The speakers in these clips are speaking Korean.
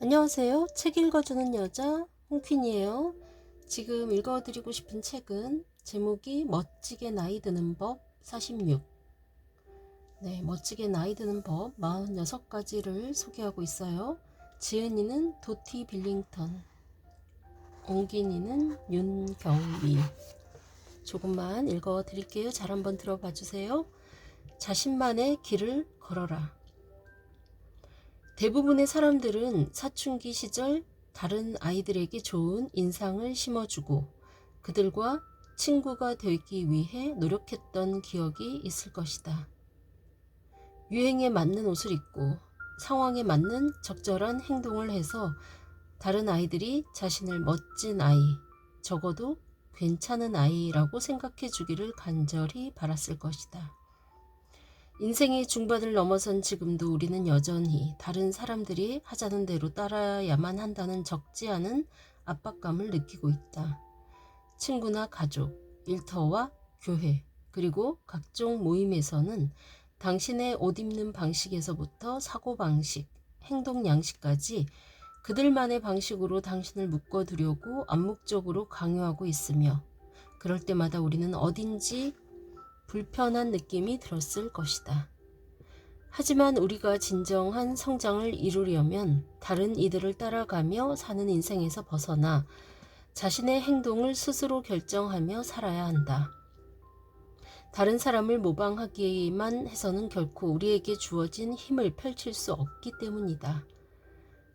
안녕하세요. 책 읽어주는 여자 홍퀸이에요. 지금 읽어드리고 싶은 책은 제목이 멋지게 나이 드는 법 46. 네, 멋지게 나이 드는 법 46가지를 소개하고 있어요. 지은이는 도티 빌링턴, 옹긴이는 윤경미. 조금만 읽어드릴게요. 잘 한번 들어봐 주세요. 자신만의 길을 걸어라. 대부분의 사람들은 사춘기 시절 다른 아이들에게 좋은 인상을 심어주고 그들과 친구가 되기 위해 노력했던 기억이 있을 것이다. 유행에 맞는 옷을 입고 상황에 맞는 적절한 행동을 해서 다른 아이들이 자신을 멋진 아이, 적어도 괜찮은 아이라고 생각해 주기를 간절히 바랐을 것이다. 인생의 중반을 넘어선 지금도 우리는 여전히 다른 사람들이 하자는 대로 따라야만 한다는 적지 않은 압박감을 느끼고 있다. 친구나 가족, 일터와 교회, 그리고 각종 모임에서는 당신의 옷 입는 방식에서부터 사고방식, 행동 양식까지 그들만의 방식으로 당신을 묶어두려고 암묵적으로 강요하고 있으며 그럴 때마다 우리는 어딘지 불편한 느낌이 들었을 것이다. 하지만 우리가 진정한 성장을 이루려면 다른 이들을 따라가며 사는 인생에서 벗어나 자신의 행동을 스스로 결정하며 살아야 한다. 다른 사람을 모방하기만 해서는 결코 우리에게 주어진 힘을 펼칠 수 없기 때문이다.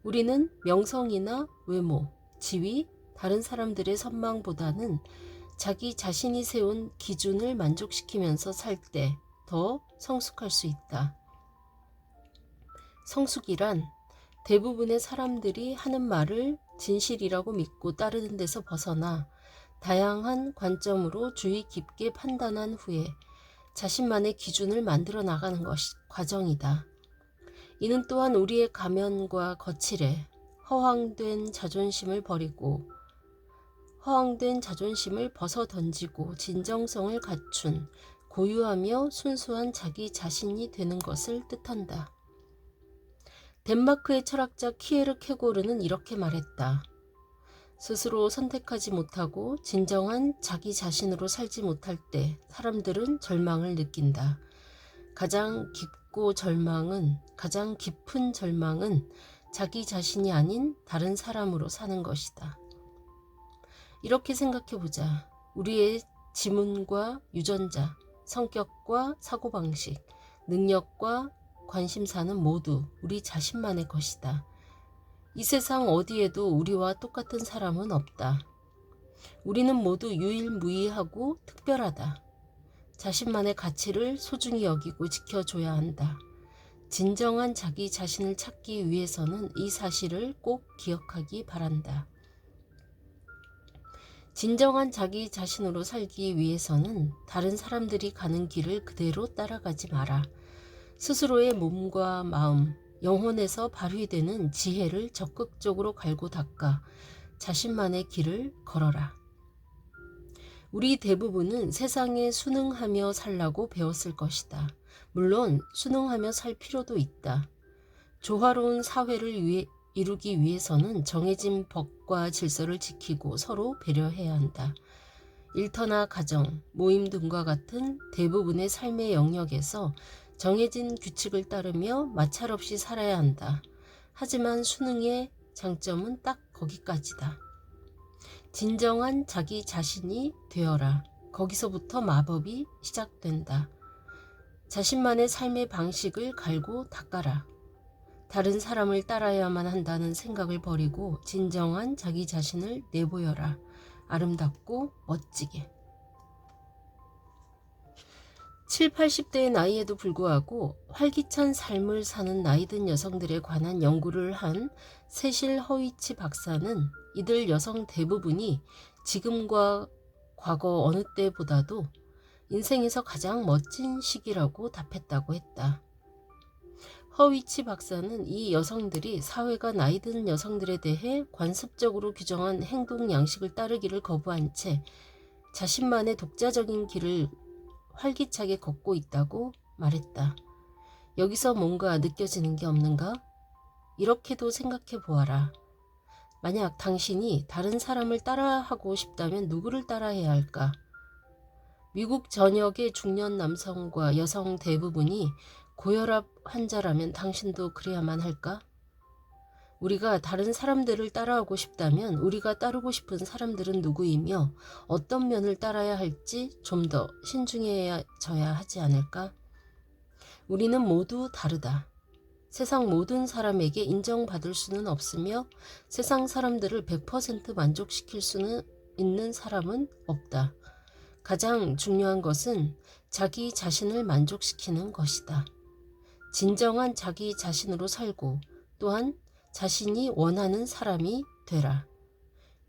우리는 명성이나 외모, 지위, 다른 사람들의 선망보다는 자기 자신이 세운 기준을 만족시키면서 살 때 더 성숙할 수 있다. 성숙이란 대부분의 사람들이 하는 말을 진실이라고 믿고 따르는 데서 벗어나 다양한 관점으로 주의 깊게 판단한 후에 자신만의 기준을 만들어 나가는 것이 과정이다. 이는 또한 우리의 가면과 거칠에 허황된 자존심을 버리고 허황된 자존심을 벗어 던지고 진정성을 갖춘 고유하며 순수한 자기 자신이 되는 것을 뜻한다. 덴마크의 철학자 키에르 케고르는 이렇게 말했다. 스스로 선택하지 못하고 진정한 자기 자신으로 살지 못할 때 사람들은 절망을 느낀다. 가장 깊고 절망은, 가장 깊은 절망은 자기 자신이 아닌 다른 사람으로 사는 것이다. 이렇게 생각해 보자. 우리의 지문과 유전자, 성격과 사고방식, 능력과 관심사는 모두 우리 자신만의 것이다. 이 세상 어디에도 우리와 똑같은 사람은 없다. 우리는 모두 유일무이하고 특별하다. 자신만의 가치를 소중히 여기고 지켜줘야 한다. 진정한 자기 자신을 찾기 위해서는 이 사실을 꼭 기억하기 바란다. 진정한 자기 자신으로 살기 위해서는 다른 사람들이 가는 길을 그대로 따라가지 마라. 스스로의 몸과 마음, 영혼에서 발휘되는 지혜를 적극적으로 갈고 닦아 자신만의 길을 걸어라. 우리 대부분은 세상에 순응하며 살라고 배웠을 것이다. 물론 순응하며 살 필요도 있다. 조화로운 사회를 위해 이루기 위해서는 정해진 법과 질서를 지키고 서로 배려해야 한다. 일터나 가정, 모임 등과 같은 대부분의 삶의 영역에서 정해진 규칙을 따르며 마찰 없이 살아야 한다. 하지만 수능의 장점은 딱 거기까지다. 진정한 자기 자신이 되어라. 거기서부터 마법이 시작된다. 자신만의 삶의 방식을 갈고 닦아라. 다른 사람을 따라야만 한다는 생각을 버리고 진정한 자기 자신을 내보여라. 아름답고 멋지게. 7, 80대의 나이에도 불구하고 활기찬 삶을 사는 나이든 여성들에 관한 연구를 한 세실 허위치 박사는 이들 여성 대부분이 지금과 과거 어느 때보다도 인생에서 가장 멋진 시기라고 답했다고 했다. 허위치 박사는 이 여성들이 사회가 나이 드는 여성들에 대해 관습적으로 규정한 행동 양식을 따르기를 거부한 채 자신만의 독자적인 길을 활기차게 걷고 있다고 말했다. 여기서 뭔가 느껴지는 게 없는가? 이렇게도 생각해 보아라. 만약 당신이 다른 사람을 따라하고 싶다면 누구를 따라해야 할까? 미국 전역의 중년 남성과 여성 대부분이 고혈압 환자라면 당신도 그래야만 할까? 우리가 다른 사람들을 따라하고 싶다면 우리가 따르고 싶은 사람들은 누구이며 어떤 면을 따라야 할지 좀 더 신중해져야 하지 않을까? 우리는 모두 다르다. 세상 모든 사람에게 인정받을 수는 없으며 세상 사람들을 100% 만족시킬 수는 있는 사람은 없다. 가장 중요한 것은 자기 자신을 만족시키는 것이다. 진정한 자기 자신으로 살고 또한 자신이 원하는 사람이 되라.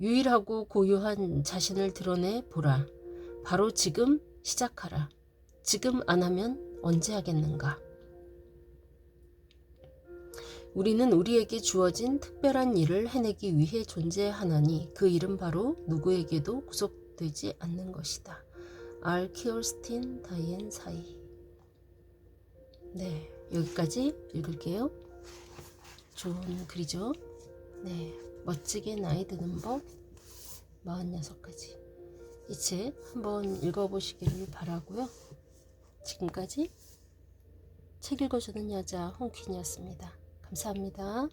유일하고 고유한 자신을 드러내 보라. 바로 지금 시작하라. 지금 안 하면 언제 하겠는가? 우리는 우리에게 주어진 특별한 일을 해내기 위해 존재하나니 그 일은 바로 누구에게도 구속되지 않는 것이다. 알 키얼스틴 다이앤 사이 네 여기까지 읽을게요. 좋은 글이죠. 네 멋지게 나이 드는 법 46가지 이 책 한번 읽어보시기를 바라고요. 지금까지 책 읽어주는 여자 홍퀸이었습니다. 감사합니다.